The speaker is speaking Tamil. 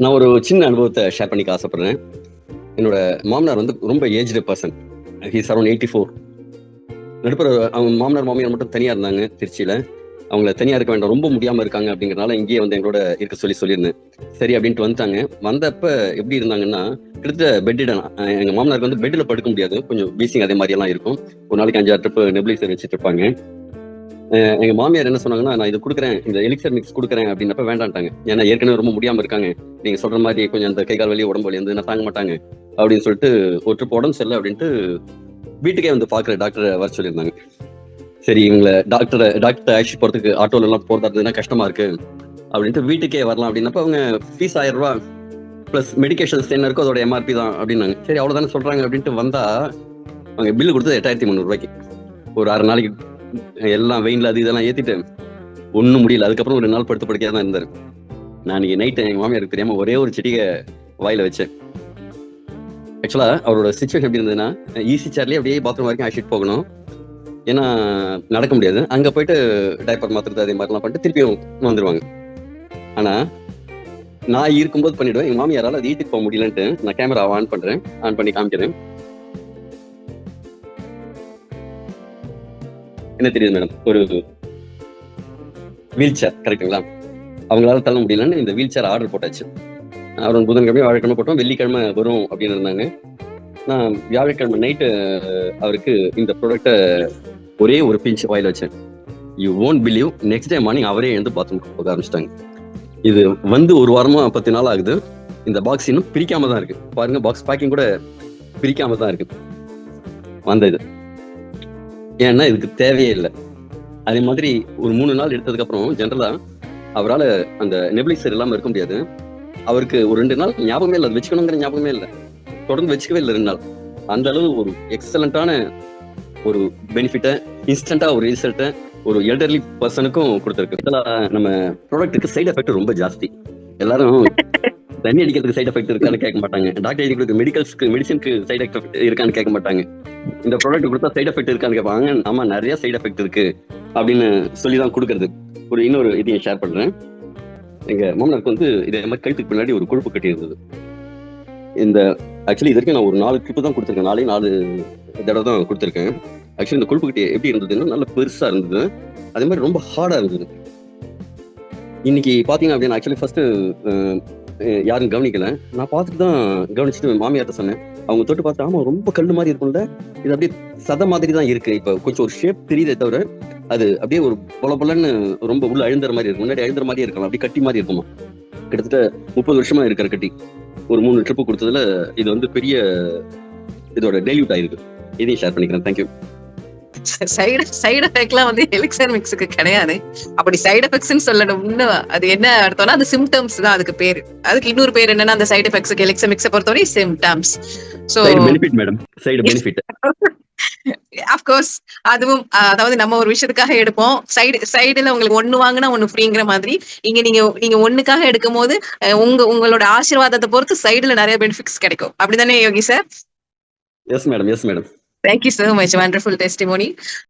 நான் ஒரு சின்ன அனுபவத்தை ஷேர் பண்ணிக்க ஆசைப்படுறேன். என்னோட மாமனார் வந்து ரொம்ப aged person he's around eighty four நடுப்புற அவங்க மாமனார் மாமியார் மட்டும் தனியாக இருந்தாங்க திருச்சியில். அவங்கள தனியாக இருக்க வேண்டாம் ரொம்ப முடியாமல் இருக்காங்க அப்படிங்கிறனால இங்கேயே வந்து எங்களோட இருக்க சொல்லி சொல்லியிருந்தேன். சரி அப்படின்ட்டு வந்துட்டாங்க. வந்தப்ப எப்படி இருந்தாங்கன்னா கிட்டத்தட்ட பெட்டிடன் எங்கள் மாமனாருக்கு வந்து பெட்டில் படுக்க முடியாது. கொஞ்சம் பீசிங் அதே மாதிரியெல்லாம் இருக்கும். ஒரு நாளைக்கு அஞ்சாறு ட்ரிப்பு நெபிலைசர் வச்சுட்டு இருப்பாங்க. எங்க மாமியார் என்ன சொன்னாங்கன்னா நான் இது கொடுக்குறேன் இந்த எலிக்சர் மிக்ஸ் கொடுக்குறேன் அப்படின்னப்ப வேண்டான்ட்டாங்க. ஏன்னா ஏற்கனவே ரொம்ப முடியாம இருக்காங்க. நீங்க சொல்ற மாதிரி கொஞ்சம் அந்த கை கால் வலி உடம்பு வலி வந்து தாங்க மாட்டாங்க அப்படின்னு சொல்லிட்டு ஒரு ட்ரிப் உடம்பு சரியில்லை அப்படின்ட்டு வீட்டுக்கே வந்து பாக்குற டாக்டரை வர சொல்லியிருந்தாங்க. சரி இவங்களை டாக்டரை டாக்டர் அழைச்சிட்டு போறதுக்கு ஆட்டோல எல்லாம் போறதா இருந்ததுன்னா கஷ்டமா இருக்கு? அப்படின்ட்டு வீட்டுக்கே வரலாம் அப்படின்னப்ப அவங்க ஃபீஸ் ஆயிரம் ரூபா ப்ளஸ் மெடிக்கேஷன்ஸ் என்ன இருக்கோ அதோட எம்ஆர்பி தான் அப்படின்னாங்க. சரி அவ்வளவுதானே சொல்றாங்க அப்படின்ட்டு வந்தா அவங்க பில்லு கொடுத்தது எட்டாயிரத்தி முந்நூறு ரூபாய்க்கு. ஒரு அரை நாளைக்கு எல்லாம் வெயின்ல அது இதெல்லாம் ஏத்திட்டேன் ஒண்ணும் முடியல. அதுக்கப்புறம் ஒரு நாள் படுத்து படுக்கையா தான் இருந்தாரு நான் இன்னைக்கு நைட்டு எங்க மாமியாருக்கு தெரியாம ஒரே ஒரு செடியை வாயில வச்சேன். ஆக்சுவலா அவரோட சுச்சுவேஷன் எப்படி இருந்ததுன்னா ஈஸி சேர்லயே அப்படியே பாத்ரூம் வரைக்கும் அழைச்சிட்டு போகணும். ஏன்னா நடக்க முடியாது. அங்க போயிட்டு டைப்பர் மாத்துறது அதே மாதிரிலாம் பண்ணிட்டு திருப்பியும் வந்துருவாங்க. ஆனா நான் இருக்கும்போது பண்ணிடுவேன். எங்க மாமியாரால அது வீட்டுக்கு போக முடியலன்ட்டு நான் கேமரா ஆன் பண்றேன். ஆன் பண்ணி காமிக்கிறேன். என்ன தெரியுது மேடம் ஒரு வீல் சேர் கரெக்டுங்களா அவங்களால தள்ள முடியலன்னு இந்த வீல் சேர் ஆர்டர் போட்டாச்சு. அவர் புதன்கிழமை வியாழக்கிழமை போட்டோம் வெள்ளிக்கிழமை வரும் அப்படின்னு இருந்தாங்க. நான் வியாழக்கிழமை நைட்டு அவருக்கு இந்த ப்ராடக்டை ஒரே ஒரு பிஞ்ச் வாயில் வச்சேன். You won't believe next day morning அவரே எழுந்து பாத்ரூம் போக ஆரம்பிச்சிட்டாங்க. இது வந்து ஒரு வாரமா பத்து நாள் ஆகுது. இந்த பாக்ஸ் இன்னும் பிரிக்காம தான் இருக்கு. பாருங்க பாக்ஸ் பேக்கிங் கூட பிரிக்காம தான் இருக்கு. வந்த இது ஏன்னா இதுக்கு தேவையே இல்லை. அதே மாதிரி ஒரு மூணு நாள் எடுத்ததுக்கு அப்புறம் ஜென்ரலா அவரால் அந்த நெபிளைசர் இல்லாமல் இருக்க முடியாது. அவருக்கு ஒரு ரெண்டு நாள் ஞாபகமே இல்லை. வச்சுக்கணுங்கிற ஞாபகமே இல்லை. தொடர்ந்து வச்சுக்கவே இல்லை ரெண்டு நாள். அந்த அளவு ஒரு எக்ஸலண்டான ஒரு பெனிஃபிட்டை இன்ஸ்டண்டா ஒரு ரிசல்ட்டை ஒரு எல்டர்லி பர்சனுக்கும் கொடுத்துருக்கு. நம்ம ப்ராடக்ட்டுக்கு சைடு எஃபெக்ட் ரொம்ப ஜாஸ்தி. எல்லாரும் தண்ணி அடிக்கிறதுக்கு சைடு எஃபெக்ட் இருக்கான்னு கேட்க மாட்டாங்க. டாக்டர் எழுதி கொடுக்க மெடிக்கல்ஸ்க்கு மெடிசனுக்கு சைடு எஃபெக்ட் இருக்கான்னு கேட்க மாட்டாங்க. இந்த ப்ராடக்ட் கொடுத்தா சைடு எஃபெக்ட் இருக்கான்னு கேட்பாங்க. ஆமா நிறைய சைடு எஃபெக்ட் இருக்கு அப்படின்னு சொல்லி தான் கொடுக்கறது. ஒரு இன்னொரு இதையும் ஷேர் பண்றேன். எங்க மாமனாருக்கு வந்து இதே மாதிரி கழுத்துக்கு பின்னாடி ஒரு கொழுப்பு கட்டி இருந்தது இந்த ஆக்சுவலி இது வரைக்கும் நான் ஒரு நாலு கிளிப்பு தான் கொடுத்துருக்கேன். நாலே நாலு தடவை தான் கொடுத்துருக்கேன். ஆக்சுவலி இந்த கொழுப்பு கட்டி எப்படி இருந்ததுன்னா நல்ல பெருசா இருந்தது. அதே மாதிரி ரொம்ப ஹார்டா இருந்தது. இன்னைக்கு பாத்தீங்க அப்படின்னா ஆக்சுவலி ஃபர்ஸ்ட் யாரும் கவனிக்கல. நான் பார்த்துட்டு தான் கவனிச்சுட்டு மாமியார்ட்ட சொன்னேன். அவங்க தொட்டு பார்த்து ஆமா ரொம்ப கல்லு மாதிரி இருக்கும்ல. இது அப்படியே சத மாதிரி தான் இருக்கு. இப்ப கொஞ்சம் ஒரு ஷேப் தெரியுதே தவிர அது அப்படியே ஒரு பொல பொலன்னு ரொம்ப உள்ள அழுந்துற மாதிரி இருக்கும். முன்னாடி அழுந்துற மாதிரி இருக்கலாம். அப்படியே கட்டி மாதிரி இருக்குமா? கிட்டத்தட்ட முப்பது வருஷமா இருக்கிற கட்டி. ஒரு மூணு ட்ரிப்பு கொடுத்ததுல இது வந்து பெரிய இதோட டெலியூட் ஆயிருக்கு. இதையும் ஷேர் பண்ணிக்கிறேன். தேங்க்யூ சைடு சைடு எஃபெக்ட்லாம் வந்து எலிக்சர் மிக்ஸுக்கு கிடையாது. அப்படி சைடு எஃபெக்ட்ஸ்னு சொல்லணும்னு அது என்ன அர்த்தம்னா அது சிம்டம்ஸ் தான் அதுக்கு பேர். அதுக்கு இன்னொரு பேர் என்னன்னா அந்த சைடு எஃபெக்ட்ஸ்க்கு எலிக்சர் மிக்ஸை பொறுத்தவரை symptoms so benefit madam side benefit of course அதுவும் அதாவது நம்ம ஒரு விஷயத்துக்காக எடுப்போம். சைடு சைடுல உங்களுக்கு ஒண்ணு வாங்கினா ஒண்ணு ஃப்ரீங்கிற மாதிரி. இங்க நீங்க நீங்க ஒண்ணுக்காக எடுக்கும் போது உங்க உங்களோட ஆசீர்வாதத்தை பொறுத்து சைடுல நிறைய பெனிஃபிட்ஸ் கிடைக்கும். அப்படிதானே Yogi sir yes madam yes madam Thank you so much. Wonderful testimony.